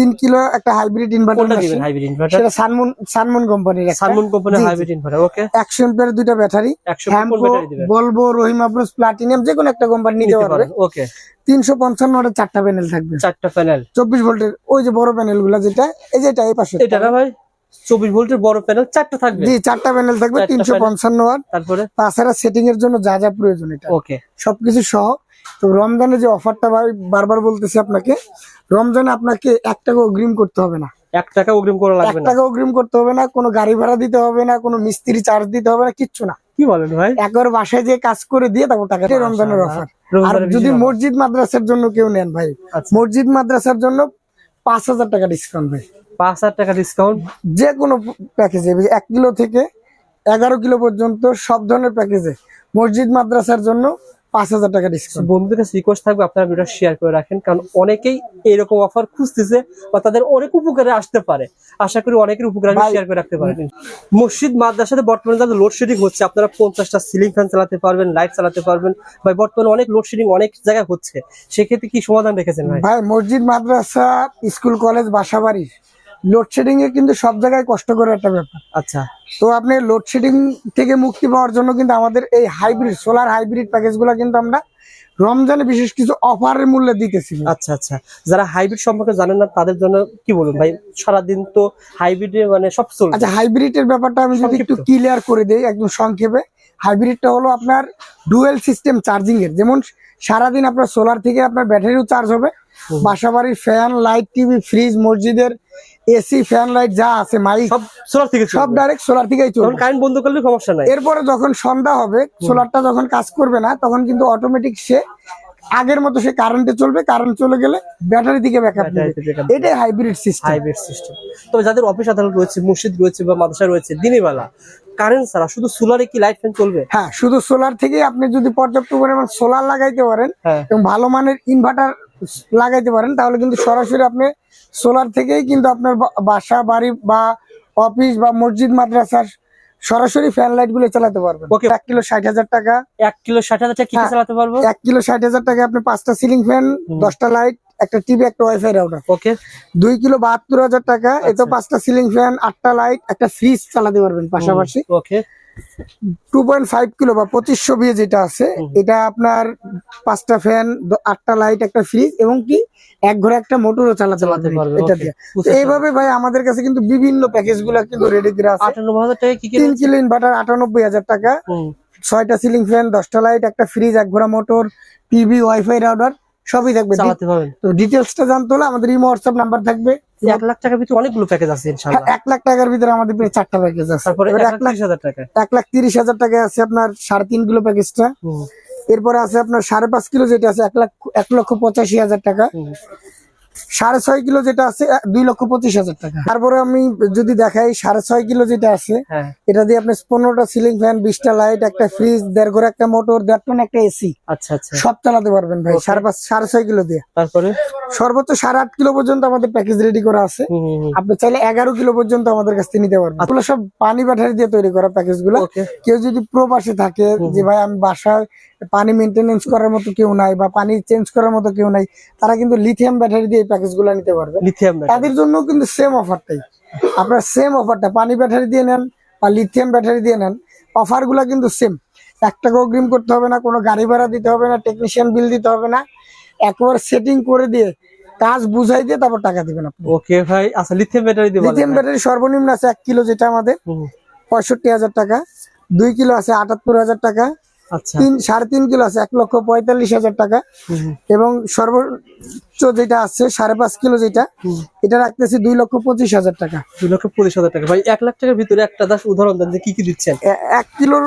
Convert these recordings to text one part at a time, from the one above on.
তিন কিলো একটা hybrid inverter দিবেন হাইব্রিড ইনভার্টার সেটা সানমুন সানমুন কোম্পানির সালমন কোম্পানির জি, জি। হাইব্রিড ইনভার্টার ওকে একশো এম্পিয়ার দুইটা ব্যাটারি 100 ব্যাটারি দিবেন। বলব রহিম আব্রুস প্লাটিনাম যে কোনো একটা কোম্পানি নিতে পারবে। ওকে তিনশো পঞ্চান্ন ওয়াটের চারটা প্যানেল থাকবে। চারটা প্যানেল চব্বিশ ভোল্টের ওই যে বড় প্যানেলগুলা যেটা এই যেটা এই পাশে। এটা না ভাই? চব্বিশ ভোল্টের বড় প্যানেল চারটা থাকবে? জি চারটা প্যানেল থাকবে তিনশো পঞ্চান্ন ওয়াট। তারপরে? তাছাড়া সেটিং এর জন্য যা যা প্রয়োজন এটা। ওকে সবকিছু সহ তো রমজানে যে অফারটা বারবার বলতেছি আপনাকে রমজানে আপনাকে এক টাকা অগ্রিম করতে হবে না। এক টাকা অগ্রিম করা লাগবে না? টাকা অগ্রিম করতে হবে না কোনো গাড়ি ভাড়া দিতে হবে না কোনো মিস্ত্রি চার্জ দিতে হবে না কিচ্ছু না। কি বলেন ভাই? একবার বাসায় যে কাজ করে দিয়ে তারপর টাকা রমজানের অফার। আর যদি মসজিদ মাদ্রাসার জন্য কেউ নেন ভাই আচ্ছা। মসজিদ মাদ্রাসার জন্য পাঁচ হাজার টাকা ডিসকাউন্ট ভাই। পাঁচ হাজার টাকা ডিসকাউন্ট যে কোনো প্যাকেজে এক কিলো থেকে এগারো কিলো পর্যন্ত সব ধরনের প্যাকেজে মসজিদ মাদ্রাসার জন্য পাঁচ হাজার টাকা ডিসকাউন্ট বন্ধুদের কাছে রিকোয়েস্ট থাকবে আপনারা ভিডিও শেয়ার করে রাখেন কারণ অনেকেই এরকম অফার খুঁজতেছে বা তাদের অনেক উপকারে আসতে পারে। আশা করি অনেকের উপকারে শেয়ার করে রাখতে পারেন মসজিদ মাদ্রাসাতে বর্তমানে যাদের লোডশেডিং হচ্ছে। আপনারা পঞ্চাশটা সিলিং ফ্যান চালাতে পারবেন লাইট চালাতে পারবেন। ভাই বর্তমানে অনেক লোডশেডিং অনেক জায়গায় হচ্ছে। সেক্ষেত্রে কি সমাধান রেখেছেন ভাই? মসজিদ মাদ্রাসা স্কুল কলেজ বাসা বাড়ি লোডশেডিং এ কিন্তু সব জায়গায় কষ্ট করে একটা ব্যাপার। আচ্ছা। তো আপনি লোডশেডিং থেকে মুক্তি পাওয়ার জন্য কিন্তু আমাদের এই হাইব্রিড সোলার হাইব্রিড প্যাকেজগুলো কিন্তু আমরা রমজানে বিশেষ কিছু অফারের মূল্যে দিতেছি। আচ্ছা আচ্ছা। যারা হাইব্রিড সম্পর্কে জানেন না তাদের জন্য কি বলুন ভাই? সারাদিন তো হাইব্রিডে মানে সব চলবে আচ্ছা হাইব্রিডের ব্যাপারটা আমি যদি একটু ক্লিয়ার করে দেই একদম সংক্ষেপে। হাইব্রিডটা হলো আপনার ডুয়েল সিস্টেম চার্জিং এর। যেমন সারাদিন আপনার সোলার থেকে আপনার ব্যাটারিও চার্জ হবে। হুম। বাসা ফ্যান লাইট টিভি ফ্রিজ মসজিদের এসি ফ্যান লাইট যা আছে মাইক সব সোলার থেকে সব ডাইরেক্ট সোলার থেকেই চলবে। কারেন্ট বন্ধ করলে সমস্যা নাই। এরপরে যখন সন্ধ্যা হবে সোলারটা যখন কাজ করবে না তখন কিন্তু অটোমেটিক সে আগের মতো সে কারেন্টে চলবে কারেন্ট চলে গেলে ব্যাটারি দিকে ব্যাকআপ। এটাই হাইব্রিড সিস্টেম হাইব্রিড সিস্টেম তবে যাদের অফিস আদালত রয়েছে মসজিদ রয়েছে বা মাদ্রাসা রয়েছে দিনের বেলা কারেন্ট ছাড়া শুধু সোলারে কি লাইট ফ্যান চলবে হ্যাঁ শুধু সোলার থেকে আপনি যদি পর্যাপ্ত পরিমাণ সোলার লাগাইতে পারেন হ্যাঁ এবং ভালো মানের ইনভার্টার লাগাইতে পারেন তাহলে কিন্তু সরাসরি আপনি সোলার থেকেই কিন্তু আপনার বাসা বাড়ি বা অফিস বা মসজিদ মাদ্রাসার সরাসরি ফ্যান লাইটগুলো চালাতে পারবেন Okay. এক কিলো ষাট হাজার টাকা এক কিলো ষাট হাজার টাকা হ্যাঁ। চালাতে পারব এক কিলো ষাট হাজার টাকা আপনি পাঁচটা সিলিং ফ্যান। দশটা লাইট একটা টিভি একটা ওয়াইফাই রাউটার ওকে দুই কিলো বাহাত্তর হাজার টাকা এতে আচ্ছা। পাঁচটা সিলিং ফ্যান আটটা লাইট একটা ফ্রিজ চালাতে পারবেন পাশাপাশি। Okay two point five kilo বা পঁচিশশো বিয়ে যেটা আছে এটা আপনার পাঁচটা ফ্যান আটটা লাইট একটা ফ্রিজ এবং কি এক ঘরে একটা মোটরও চালাতে পারবে এটা দিয়ে। এইভাবে ভাই আমাদের কাছে কিন্তু বিভিন্ন প্যাকেজগুলো কিন্তু রেডি করে আছে। আটানব্বই হাজার টাকা কি কি তিন কিলো ইনভার্টার আটানব্বই হাজার টাকা। ছয়টা সিলিং ফ্যান দশটা লাইট একটা ফ্রিজ এক ঘোড়া মোটর টিভি ওয়াইফাই রাউটার সবই থাকবে। চালাতে পারবেন তো ডিটেলসটা জানতে হলে আমাদের ইমো হোয়াটসঅ্যাপ নাম্বার থাকবে। এক লাখ টাকার ভিতরে অনেকগুলো প্যাকেজ আছে এক লাখ টাকার ভিতরে আমাদের চারটা প্যাকেজ আছে। তারপরে এক লাখ হাজার টাকা। এক লাখ তিরিশ হাজার টাকা আছে আপনার সাড়ে তিন কিলো প্যাকেজটা এরপরে আছে আপনার সাড়ে পাঁচ কিলো যেটা আছে এক লাখ এক লক্ষ পঁচাশি হাজার টাকা। সাড়ে ছয় কিলো যেটা আছে দুই লক্ষ পঁচিশ হাজার টাকা। তারপরে আমি যদি দেখাই সাড়ে ছয় কিলো যেটা আছে হ্যাঁ। এটা দিয়ে আপনি পনেরোটা সিলিং ফ্যান বিশটা লাইট একটা ফ্রিজ দেড় ঘরে একটা মোটর দেড় টন একটা এসি আচ্ছা আচ্ছা। সব চালাতে পারবেন ভাই সাড়ে পাঁচ সাড়ে ছয় কিলো দিয়ে। তারপরে? সর্বোচ্চ সাড়ে আট কিলো পর্যন্ত আমাদের প্যাকেজ রেডি করা আছে। আপনি চাইলে এগারো কিলো পর্যন্ত আমাদের কাছ থেকে নিতে পারবেন। এগুলো সব পানি ব্যাটারি দিয়ে তৈরি করা প্যাকেজগুলো। কেউ যদি প্রবাসে থাকে যে ভাই আমি বাসায় পানি মেনটেনেন্স করার মতো কেউ নাই বা পানি চেঞ্জ করার মতো কেউ নাই তারা কিন্তু লিথিয়াম ব্যাটারি দিয়ে এই প্যাকেজগুলো নিতে পারবে। লিথিয়াম তাদের জন্য কিন্তু সেম অফারটাই আপনার সেম অফারটা পানি ব্যাটারি দিয়ে নেন বা লিথিয়াম ব্যাটারি দিয়ে নেন অফারগুলা কিন্তু সেম এক টাকা অগ্রিম করতে হবে না কোনো গাড়ি ভাড়া দিতে হবে না টেকনিশিয়ান বিল দিতে হবে না। একবার সেটিং করে দিয়ে কাজ বুঝাই দিয়ে তারপর টাকা দিবেন আপনি। ওকে ভাই আচ্ছা লিথিয়াম ব্যাটারি দিয়ে লিথিয়াম ব্যাটারি সর্বনিম্ন আছে এক কিলো যেটা আমাদের পঁয়ষট্টি হাজার টাকা দুই কিলো আছে আটাত্তর হাজার টাকা তিন সাড়ে তিন কিলো আছে এক লক্ষ পঁয়তাল্লিশ হাজার টাকা। এবং সর্বোচ্চ যেটা আছে সাড়ে পাঁচ কিলো যেটা এটা রাখতেছি দুই লক্ষ পঁচিশ হাজার টাকা। দুই লক্ষ পঁচিশ হাজার টাকা। ভাই এক লাখ টাকার ভিতরে একটা দাস উদাহরণ দেন যে কি কি দিচ্ছেন। এক কিলোর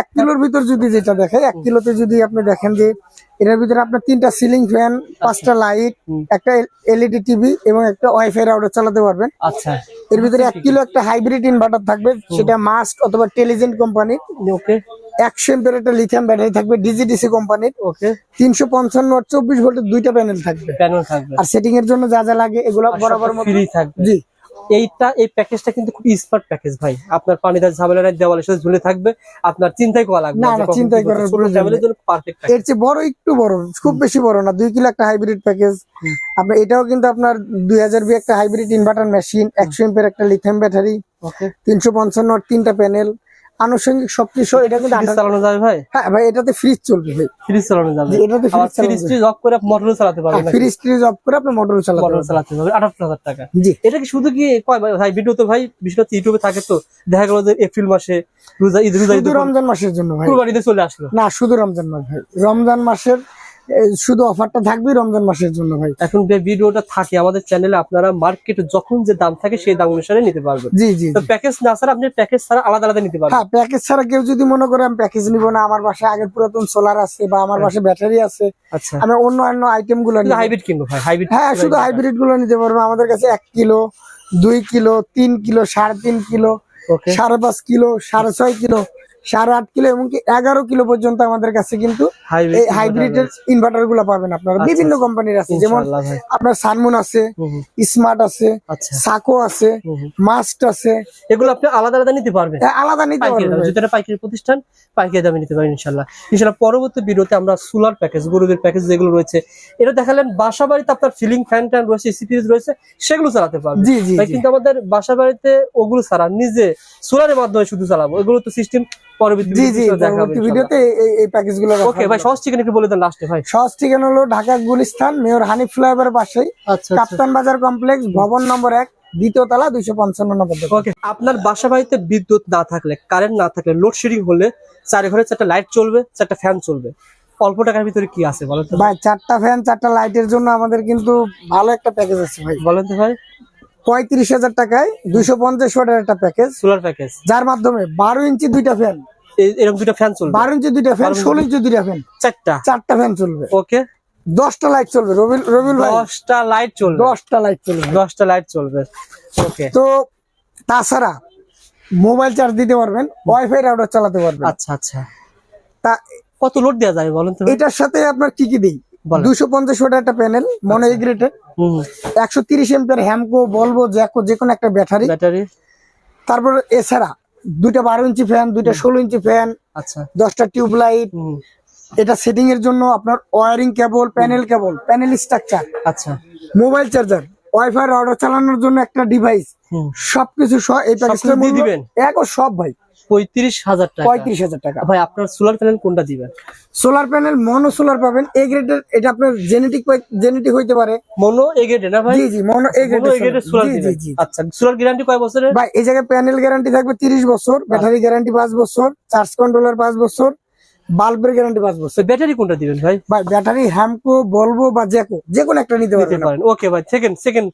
এক কিলোর ভিতর যদি যেটা দেখে এক কিলোতে যদি আপনি দেখেন যে এটার ভিতরে আপনার তিনটা সিলিং ফ্যান পাঁচটা লাইট একটা এলইডি টিভি এবং একটা ওয়াইফাই রাউটার চালাতে পারবেন। আচ্ছা। এর ভিতরে এক কিলো একটা হাইব্রিড ইনভার্টার থাকবে সেটা মাস্ট অথবা টেলিজেন্ট কোম্পানির ওকে একশো এম্পের একটা লিথিয়াম ব্যাটারি থাকবে ডিজিডিসি কোম্পানির ওকে তিনশো পঞ্চান্ন আর চব্বিশ ভোল্টের দুইটা প্যানেল থাকবে। প্যানেল থাকবে। আর সেটিং এর জন্য যা যা লাগে এগুলো বরাবর জি। এইটা এই প্যাকেজটা কিন্তু খুব স্মার্ট প্যাকেজ ভাই। আপনার পানিদার ঝামেলা নাই দেওয়ালের সাথে ঝুলে থাকবে। আপনার চিন্তাই করা লাগবে না, না, চিন্তাই করার ফ্যামিলির জন্য পারফেক্ট এর চেয়ে বড় একটু বড় খুব বেশি বড় না। 2 কিলো একটা হাইব্রিড প্যাকেজ আপনি আপনার এটাও কিন্তু আপনার দুই হাজার বি একটা হাইব্রিড ইনভার্টার মেশিন একশো এর একটা লিথিয়াম ব্যাটারি ওকে তিনশো পঞ্চান্ন তিনটা প্যানেল আনুষঙ্গিক সবকিছু এটা কিন্তু চালানো যাবে ভাই? হ্যাঁ ভাই এটাতে ফ্রিজ চলবে ভাই। ফ্রিজ চালানো যাবে। এটা এটাতে ফ্রিজ ফ্রিজ অফ করে আপনি মোটর চালাতে পারবেন ফ্রিজ ফ্রিজ অফ করে আপনি মোটর চালাতে মোটর। চালাতে পারবেন আঠারো হাজার টাকা। জি। এটা কি শুধু কি কয় ভাই- ভাই ভিডিও তো ভাই বিষয়টা ইউটিউবে থাকে তো। দেখা গেল যে এপ্রিল মাসে রোজা ঈদ রোজা ঈদ রমজান মাসের জন্য ভাই। কুরবানিতে চলে আসলো। না শুধু রমজান মাস ভাই। রমজান মাসের শুধু অফারটা থাকবে রমজান মাসের জন্য ভাই। এখন যে ভিডিওটা থাকে আমাদের চ্যানেলে আপনারা মার্কেটে যখন যে দাম থাকে সেই দাম অনুসারে নিতে পারবেন। জি জি তো প্যাকেজ না ছাড়া আপনি প্যাকেজ ছাড়া আলাদা আলাদা নিতে পারবেন। হ্যাঁ প্যাকেজ ছাড়া কেউ যদি মনে করে আমি প্যাকেজ নিব না আমার বাসায় আগের পুরাতন সোলার আছে বা আমার বাসায় ব্যাটারি আছে আচ্ছা। আমি অন্য অন্য আইটেমগুলো। হাইব্রিড কিনবো ভাই হাইব্রিড হ্যাঁ শুধু হাইব্রিডগুলো নিতে পারব। আমাদের কাছে এক কিলো দুই কিলো তিন কিলো সাড়ে তিন কিলো সাড়ে পাঁচ কিলো সাড়ে ছয় কিলো সাড়ে আট কিলো এমনকি এগারো কিলো পর্যন্ত আমাদের কাছে কিন্তু হাইব্রিড এই হাইব্রিডের ইনভার্টারগুলো পাবেন আপনারা। আচ্ছা, বিভিন্ন কোম্পানির আছে যেমন আপনার সানমুন আছে স্মার্ট আছে আচ্ছা। সাকো আছে হুম, হুম। মাস্ট আছে। এগুলো আপনি আলাদা আলাদা নিতে পারবেন। এ, আলাদা নিতে পারবেন যেটা পাইকারি প্রতিষ্ঠান পাইকারি দামে নিতে পারেন ইনশাল্লাহ ইনশাল্লাহ পরবর্তী ভিডিওতে আমরা সোলার প্যাকেজ গরুদের প্যাকেজ যেগুলো রয়েছে এটা দেখালেন বাসা বাড়িতে আপনার ফিলিং ফ্যান ট্যান রয়েছে সিপিএস রয়েছে সেগুলো চালাতে পারবেন। কিন্তু আমাদের বাসা বাড়িতে ওগুলো ছাড়া নিজে সোলারের মাধ্যমে শুধু চালাবো। এগুলো তো সিস্টেম পরবর্তী ভিডিওতে এই- ওকে ভাই সহজ ঠিকানা একটু বলে দেন লাস্টে ভাই। সহজ ঠিকানা হলো ঢাকা গুলিস্তান মেয়র হানিফ ফ্লাইওভার পাশেই। আচ্ছা কাপ্তান বাজার কমপ্লেক্স ভবন নম্বর এক দ্বিতীয় তলা দুইশো পঞ্চান্ন নম্বর ওকে আপনার বাসা বাড়িতে বিদ্যুৎ না থাকলে কারেন্ট না থাকলে লোডশেডিং হলে চারি ঘরে চারটা লাইট চলবে চারটা ফ্যান চলবে। অল্প টাকার ভিতরে কি আছে বলেন ভাই চারটা ফ্যান চারটা লাইটের জন্য আমাদের কিন্তু ভালো একটা প্যাকেজ আছে ভাই। বলেন তো ভাই। পঁয়ত্রিশ হাজার টাকায় দুইশো পঞ্চাশ ওয়াটের একটা প্যাকেজ সোলার প্যাকেজ যার মাধ্যমে বারো ইঞ্চি দুইটা ফ্যান এরকম দুটো ফ্যান চলবে? বারো ইঞ্চি দুইটা ফ্যান ষোলো ইঞ্চি দুইটা ফ্যান চারটা? চারটা ফ্যান চলবে। ওকে দশটা লাইট চলবে রবিল রবিল দশটা লাইট চলবে। দশটা লাইট চলবে। দশটা লাইট চলবে। ওকে তো তাছাড়া মোবাইল চার্জ দিতে পারবেন ওয়াইফাই রাউটার চালাতে পারবেন। আচ্ছা আচ্ছা। তা কত লোড দেওয়া যাবে বলেন তো এটার সাথে আপনার কি কি দিই। দুশো পঞ্চাশ একটা প্যানেল মনে এগ্রেটেড একশো তিরিশ হ্যামকো বলব জ্যাকো যে কোনো একটা ব্যাটারি ব্যাটারি তারপর এছাড়া দুইটা বারো ইঞ্চি ফ্যান দুইটা ষোলো ইঞ্চি ফ্যান আচ্ছা। দশটা টিউব লাইট এটা সেটিং এর জন্য আপনার wiring cable panel cable panel structure আচ্ছা। মোবাইল চার্জার ওয়াইফাই রাউটার চালানোর জন্য একটা ডিভাইস সবকিছু এই দিবেন? এক ও সব ভাই। পঁয়ত্রিশ হাজার টাকা। পঁয়ত্রিশ হাজার টাকা। ভাই আপনার সোলার প্যানেল কোনটা দিবেন? সোলার প্যানেল মনো সোলার পাবেন। এ গ্রেডের এটা আপনার জেনেটিক জেনেটিক হইতে পারে। মনো না ভাই? জি জি মনো এ সোলার জি আচ্ছা সোলার গ্যারান্টি কয় বছরের? ভাই এই জায়গায় প্যানেল গ্যারান্টি থাকবে তিরিশ বছর ব্যাটারি গ্যারান্টি পাঁচ বছর চার্জ কন্ট্রোলার পাঁচ বছর বাল্বের গ্যারান্টি পাঁচ বছর। ব্যাটারি কোনটা দিবেন ভাই? ভাই ব্যাটারি হ্যামকো বলব বা জ্যাকো যে কোনো একটা নিতে পারবেন পারেন। ওকে ভাই সেকেন্ড সেকেন্ড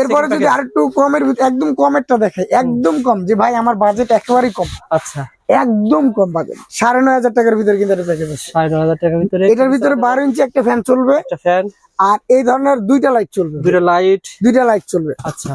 এরপরে যদি। আরেকটু কমের ভিতরে একদম কমেরটা দেখাই একদম কম। যে ভাই আমার বাজেট একেবারেই কম। আচ্ছা। একদম কম বাজেট সাড়ে নয় হাজার টাকার ভিতরে কিন্তু একটা প্যাকেজ আছে। সাড়ে ন হাজার টাকার ভিতরে এটার ভিতরে বারো ইঞ্চি একটা ফ্যান চলবে। একটা ফ্যান আর এই ধরনের দুইটা লাইট চলবে। দুটো লাইট দুইটা লাইট চলবে। আচ্ছা।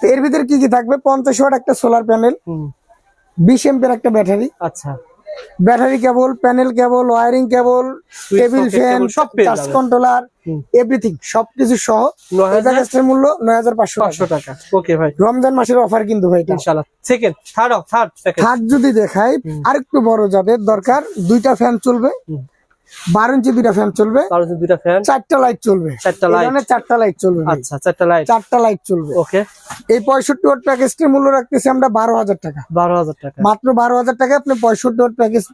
তো এর ভিতরে কি কি থাকবে? পঞ্চাশ ওয়াট একটা সোলার প্যানেল বিশ এমপের একটা ব্যাটারি আচ্ছা। Battery cable panel cable wiring cable table fan সব টাচ চার্জ কন্ট্রোলার। এভরিথিং সবকিছু সহ হাজার মূল্য নয় হাজার পাঁচশো টাকা। ওকে ভাই। রমজান মাসের অফার কিন্তু ভাই ইনশাআল্লাহ। সেকেন্ড থার্ড থার্ড থার্ড যদি দেখাই আরেকটু বড় যাদের দরকার দুইটা ফ্যান চলবে। হুম। বারো ইঞ্চি দুইটা ফ্যান চলবে। 12 ইঞ্চি দুইটা ফ্যান চারটা লাইট চলবে। চারটা লাইট মানে চারটা লাইট চলবে। আচ্ছা চারটা লাইট চারটা লাইট চলবে। ওকে এই পঁয়ষট্টি ওয়াট প্যাকেজটির মূল্য রাখতেছি আমরা বারো হাজার টাকা। বারো হাজার টাকা। মাত্র বারো হাজার টাকা আপনি পঁয়ষট্টি ওয়াট প্যাকেজ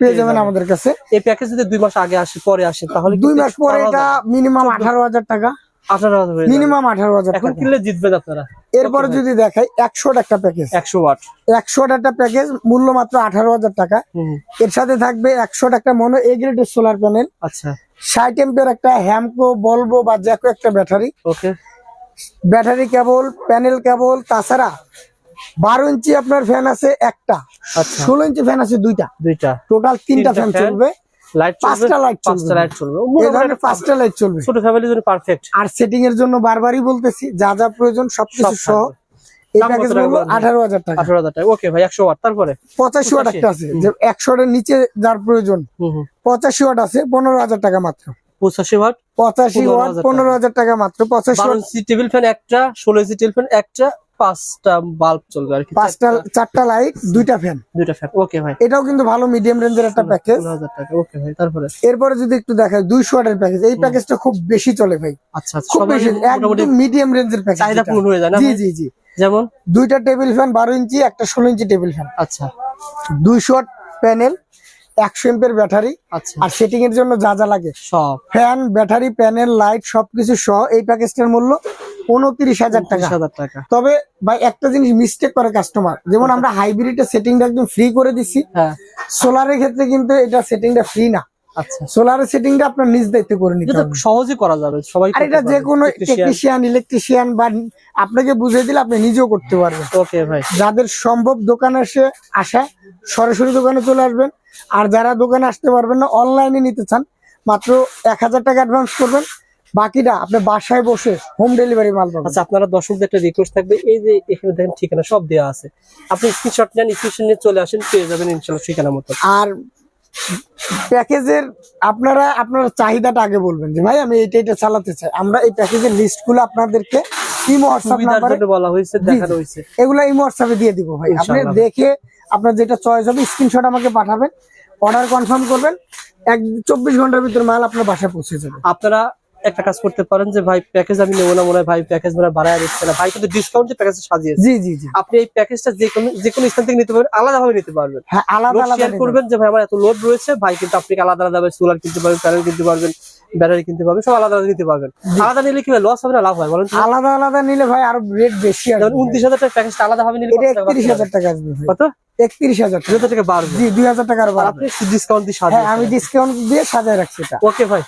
পেয়ে যাবেন আমাদের কাছে। এই প্যাকেজ যদি দুই মাস আগে আসে পরে আসে তাহলে দুই মাস পরে এটা মিনিমাম আঠারো হাজার টাকা। আঠারো হাজার মিনিমাম আঠারো হাজার এখন কিনলে জিতবেন আপনারা। এরপরে যদি দেখাই একশো একটা প্যাকেজ একশো ওয়াট একশো একটা প্যাকেজ মূল্য মাত্র আঠারো হাজার টাকা। এর সাথে থাকবে একশো একটা মনো সোলার প্যানেল আচ্ছা। ষাট এম্পের একটা হ্যামকো বলব বা জ্যাকো একটা battery okay battery cable panel cable তাছাড়া বারো ইঞ্চি আপনার ফ্যান আছে একটা। আচ্ছা। ষোলো ইঞ্চি ফ্যান আছে দুইটা। দুইটা। টোটাল তিনটা ফ্যান চলবে। লাইট পাঁচটা লাইট পাঁচটা লাইট চলবে। এই ধরনের পাঁচটা লাইট চলবে। ছোট ফ্যামিলির জন্য পারফেক্ট আর সেটিং এর জন্য বারবারই বলতেছি যা যা প্রয়োজন সবকিছু সব সহ থাকবে। এই প্যাকেজ মূল্য বলেন? আঠারো হাজার টাকা। আঠারো হাজার টাকা। ওকে ভাই একশো ওয়াট তারপরে? পঁচাশি ওয়াট একটা আছে যে এর নিচে যার প্রয়োজন হুম হুম। পঁচাশি ওয়াট আছে পনেরো হাজার টাকা মাত্র। পঁচাশি ওয়াট পঁচাশি ওয়াট পনেরো হাজার টাকা মাত্র পঁচাশি ইঞ্চি টেবিল ফ্যান একটা ষোলো ইঞ্চি টেবিল ফ্যান একটা পাঁচটা বাল্ব চলবে আর কি। পাঁচটা চারটা। লাইট দুইটা ফ্যান দুইটা ফ্যান ওকে ভাই। এটাও কিন্তু ভালো মিডিয়াম রেঞ্জের একটা প্যাকেজ পনেরো হাজার টাকা ওকে ভাই তারপরে? এরপরে যদি একটু দেখায় দুইশো ওয়াটের প্যাকেজ এই প্যাকেজটা খুব বেশি চলে ভাই। আচ্ছা খুব সবাই বেশি একদম মিডিয়াম রেঞ্জের প্যাকেজ চাহিদা পূরণ হয়ে যায় না জি জি জি। যেমন? দুইটা টেবিল ফ্যান বারো ইঞ্চি একটা ষোলো ইঞ্চি টেবিল ফ্যান আচ্ছা। দুইশো ওয়াট প্যানেল একশো এমপের ব্যাটারি আচ্ছা। আর সেটিং এর জন্য যা যা লাগে। সব। ফ্যান ব্যাটারি প্যানেল লাইট সবকিছু সহ এই প্যাকেজটার মূল্য উনত্রিশ হাজার টাকা। তবে ভাই একটা জিনিস মিস্টেক করে কাস্টমার যেমন আমরা হাইব্রিডের সেটিংটা একদম ফ্রি করে দিচ্ছি হ্যাঁ। সোলারের ক্ষেত্রে কিন্তু এটা সেটিংটা ফ্রি না। আচ্ছা। সোলারের সেটিংটা আপনার নিজ দায়িত্বে করে নিতে হবে। সহজে করা যাবে সবাই আর এটা যে কোনো টেকনিশিয়ান ইলেকট্রিশিয়ান বা আপনাকে বুঝিয়ে দিলে আপনি নিজেও করতে পারবেন। ওকে ভাই। যাদের সম্ভব দোকানে এসে আসা সরাসরি দোকানে চলে আসবেন। আর যারা দোকানে আসতে পারবেন না অনলাইনে নিতে চান মাত্র এক হাজার টাকা অ্যাডভান্স করবেন। বাকিটা আপনি বাসায় বসে হোম ডেলিভারি মাল পাবেন। আচ্ছা আপনারা দর্শকদের একটা রিকোয়েস্ট থাকবে এই যে এখানে দেখেন ঠিকানা সব দেওয়া আছে। আপনি স্ক্রিনশট নেন স্ক্রিনশট নিয়ে চলে আসেন পেয়ে যাবেন ইনশাল্লাহ ঠিকানা মতো। আর প্যাকেজের আপনারা আপনার চাহিদাটা আগে বলবেন যে ভাই আমি এইটা এটা চালাতে চাই। আমরা এই প্যাকেজের লিস্টগুলো আপনাদেরকে ইমো হোয়াটসঅ্যাপ নাম্বারে বলা হয়েছে দেখানো হয়েছে। এগুলো ইমো হোয়াটসঅ্যাপে দিয়ে দিব ভাই। আপনি দেখে আপনার যেটা চয়েস হবে স্ক্রিনশট আমাকে পাঠাবেন অর্ডার কনফার্ম করবেন এক চব্বিশ ঘণ্টার ভিতরে মাল আপনার বাসায় পৌঁছে যাবে। আপনারা একটা কাজ করতে পারেন যে ভাই প্যাকেজ আমি নেব না মনে হয় ভাই প্যাকেজ মানে বাড়ায় দিচ্ছে না। ভাই কিন্তু ডিসকাউন্ট প্যাকেজ সাজিয়ে জি জি জি। আপনি এই প্যাকেজটা যে কোনো যে কোনো স্থান থেকে নিতে পারবেন আলাদা ভাবে নিতে পারবেন। হ্যাঁ আলাদা আলাদা করবেন যে ভাই আমার এত লোড রয়েছে। ভাই কিন্তু আপনি আলাদা আলাদাভাবে সোলার কিনতে পারবেন প্যানেল কিনতে পারবেন ব্যাটারি কিনতে পারবেন সব আলাদা আলাদা নিতে পারবেন। আলাদা নিলে কি লস হবে না লাভ হয় বলেন আলাদা আলাদা নিলে ভাই আরও রেট বেশি আসবে। উনত্রিশ হাজার টাকা প্যাকেজটা আলাদা ভাবে নিলে একত্রিশ হাজার টাকা আসবে কত? একত্রিশ হাজার। টাকা বাড়বে জি দুই হাজার বাড়বে আপনি ডিসকাউন্ট দিয়ে হ্যাঁ আমি ডিসকাউন্ট দিয়ে সাজায় রাখছি এটা। ওকে ভাই